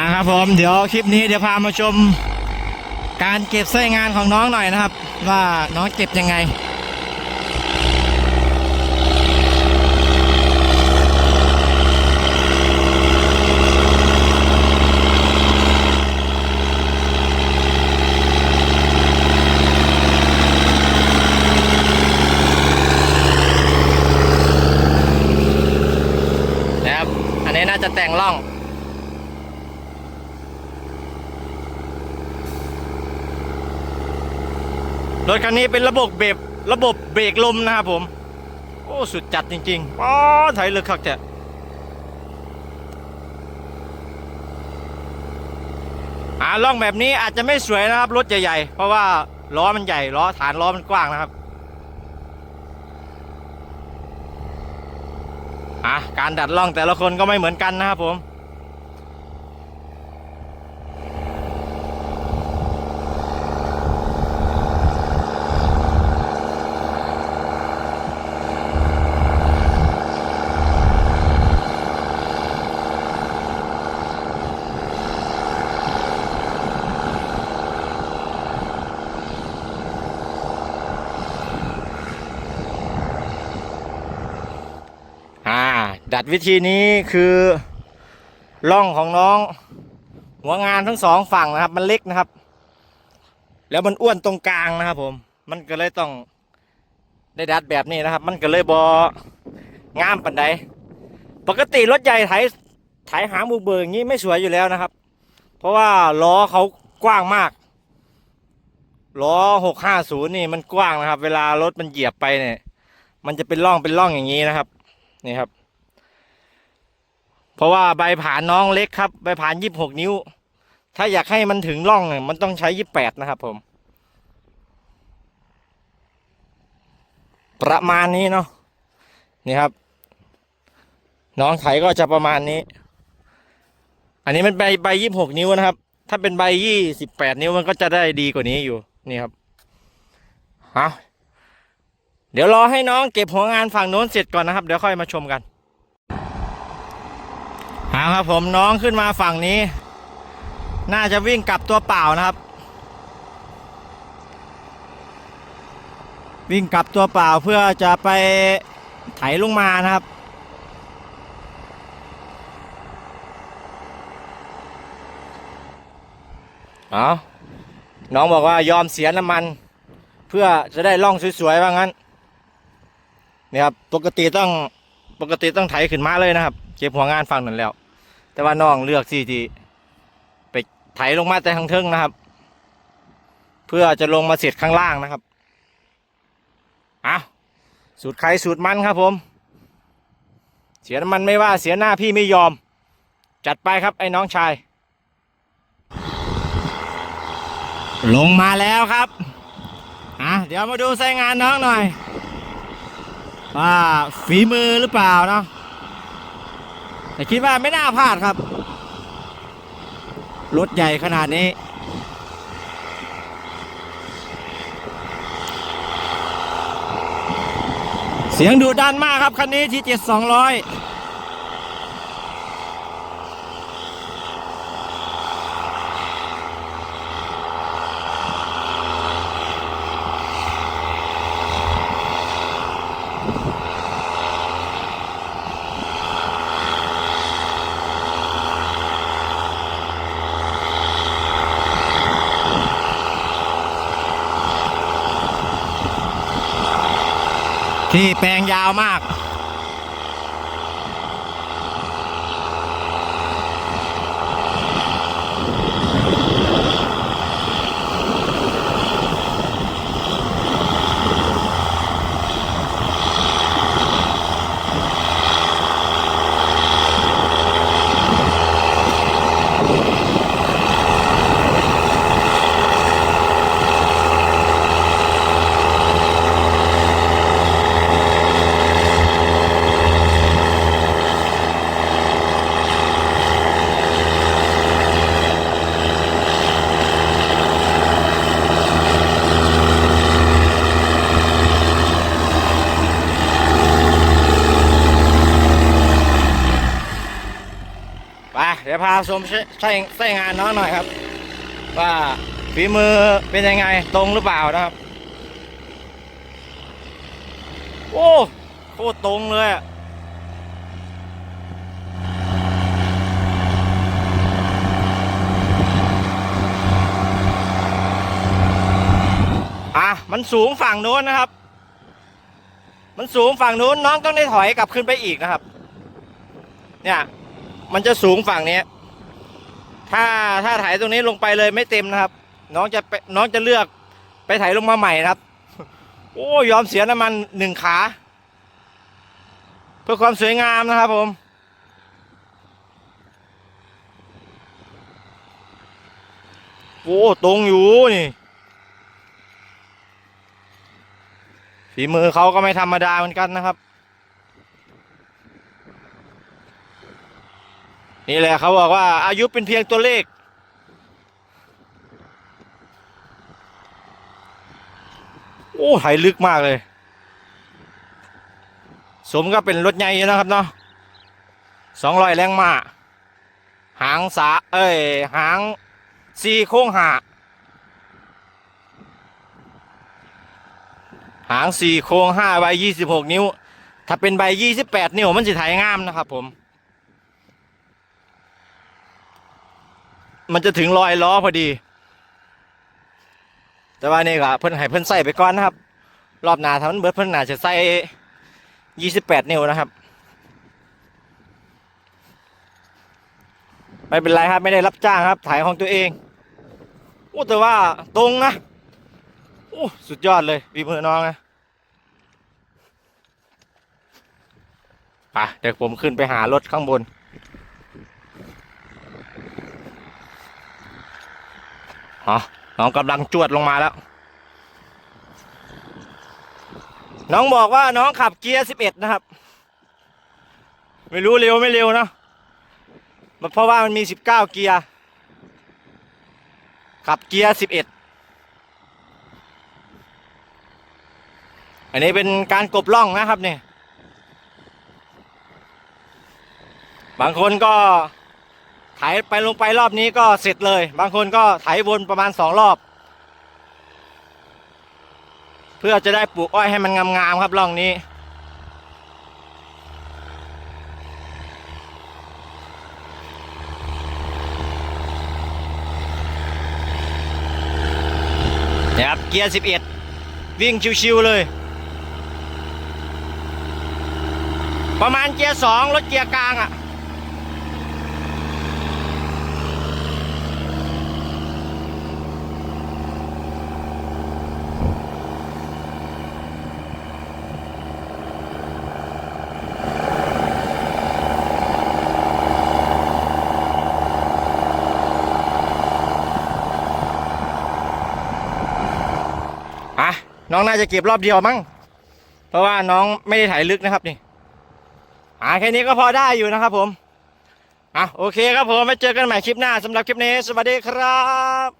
าครับผมเดี๋ยวคลิปนี้เดี๋ยวพามาชม การเก็บไส้งานของน้องหน่อยนะครับ ว่าน้องเก็บยังไง นะครับ อันนี้น่าจะแต่งร่อง รถคันนี้เป็นระบบเบรกระบบเบรกลมนะครับผม โอ้สุดจัดจริงๆอ๋อไถเลือกคักแท้อ่าล่องแบบนี้อาจจะไม่สวยนะครับ รถใหญ่ๆ เพราะว่าล้อมันใหญ่ล้อฐานล้อมันกว้างนะครับอะการดัดล่องแต่ละคนก็ไม่เหมือนกันนะครับผม อ่า ดัดวิธีนี้คือล่องของน้อง หัวงานทั้งสองฝั่งนะครับ มันเล็กนะครับ แล้วมันอ้วนตรงกลางนะครับ ผม มันก็เลยต้องได้ดัดแบบนี้นะครับ มันก็เลยบองามปันใดปกติรถใหญ่ไถไถหางบุกเบิกอย่างนี้ไม่สวยอยู่แล้วนะครับ เพราะว่าล้อเขากว้างมากล้อหกห้าศูนย์นี่มันกว้างนะครับ เวลารถมันเหยียบไปเนี่ย มันจะเป็นร่องเป็นร่องอย่างนี้นะครับ นี่ครับ เพราะว่าใบผ่านน้องเล็กครับ ใบผ่านยี่สิบหกนิ้ว ถ้าอยากให้มันถึงร่องมันต้องใช้ยี่สิบแปดนะครับผม ประมาณนี้เนาะนี่ครับ น้องไถก็จะประมาณนี้ อันนี้มันใบใบยี่สิบหกนิ้วนะครับ ถ้าเป็นใบยี่สิบแปดนิ้วมันก็จะได้ดีกว่านี้อยู่นี่ครับเอาเดี๋ยวรอให้น้องเก็บหัวงานฝั่งโน้นเสร็จก่อนนะครับ เดี๋ยวค่อยมาชมกัน เอาครับผมน้องขึ้นมาฝั่งนี้ น่าจะวิ่งกลับตัวเปล่านะครับ วิ่งกลับตัวเปล่าเพื่อจะไปไถลงมานะครับเอาน้องบอกว่ายอมเสียน้ำมัน เพื่อจะได้ล่องสวยๆว่างั้นนี่ครับปกติต้องปกติต้องไถขึ้นมาเลยนะครับ เก็บหัวงานฝั่งนั้นแล้ว แต่ว่าน้องเลือกที่ที่ไปไถลงมาแต่ข้างเทิงนะครับ เพื่อจะลงมาเสร็จข้างล่างนะครับอะสูตรใครสูตรมันครับผม เสียมันไม่ว่าเสียหน้าพี่ไม่ยอม จัดไปครับไอ้น้องชาย ลงมาแล้วครับอะเดี๋ยวมาดูไส้งานน้องหน่อยว่าฝีมือหรือเปล่าเนาะ แต่คิดว่าไม่น่าพลาดครับ รถใหญ่ขนาดนี้ เสียงดูดันมากครับ คันนี้ที่เจ็ดสองร้อย ที่แปลงยาวมาก ปเดี๋ยวพาชมใช้ใช้งานน้องหน่อยครับ ว่าฝีมือเป็นยังไงตรงหรือเปล่านะครับ โอ้โคตรตรงเลยอะอะมันสูงฝั่งโน้นนะครับ มันสูงฝั่งนู้นน้องต้องได้ถอยกลับขึ้นไปอีกนะครับ เนี่ย มันจะสูงฝั่งนี้ ถ้าถ้าถ่ายตรงนี้ลงไปเลยไม่เต็มนะครับ น้องจะไปน้องจะเลือกไปถ่ายลงมาใหม่นะครับ โอ้ยอมเสียน้ำมันหนึ่งขา เพื่อความสวยงามนะครับผมโอ้ตรงอยู่นี่ฝีมือเขาก็ไม่ธรรมดาเหมือนกันนะครับ นี่แหละเขาบอกว่าอายุเป็นเพียงตัวเลข โอ้ไหลึกมากเลย สมก็เป็นรถใหญ่อยู่นะครับเนาะสองร้อยแรงม้าหางสาเอ้ยหางซีโค้งหาหางสี่โค้งห้าใบยี่สิบหกนิ้ว ถ้าเป็นใบยี่สิบแปดนิ้วมันจะถ่ายงามนะครับผม มันจะถึงรอยล้อพอดี แต่ว่านี่ก็เพิ่นให้เพิ่นใส่ไปก่อนนะครับ รอบหน้าถ้ามันเบิดเพิ่นหน่าจะใส่ยี่สิบแปดนิ้วนะครับ ไม่เป็นไรครับไม่ได้รับจ้างครับ ถ่ายของตัวเองโอ้แต่ว่าตรงนะโอ้สุดยอดเลยวีมือน้องนะไปเดี๋ยวผมขึ้นไปหารถข้างบน อ๋อน้องกำลังจวดลงมาแล้ว น้องบอกว่าน้องขับเกียร์สิบเอ็ดนะครับ ไม่รู้เร็วไม่เร็วนะมันเพราะว่ามันมีสิบเก้าเกียร์ ขับเกียร์สิบเอ็ดอันนี้เป็นการกบล่องนะครับเนี่ย บางคนก็ ไถไปลงไปรอบนี้ก็เสร็จเลย บางคนก็ไถวนประมาณสองรอบ เพื่อจะได้ปลูกอ้อยให้มันงามๆครับร่องนี้นี่ยครับเกียร์ 11 วิ่งชิวๆเลย ประมาณเกียร์สองรถเกียร์กลางอะ่ะ น้องน่าจะเก็บรอบเดียวมั้ง เพราะว่าน้องไม่ได้ถ่ายลึกนะครับนี่อ่าแค่นี้ก็พอได้อยู่นะครับผมอะโอเคครับผมไว้เจอกันใหม่คลิปหน้าสำหรับคลิปนี้ สวัสดีครับ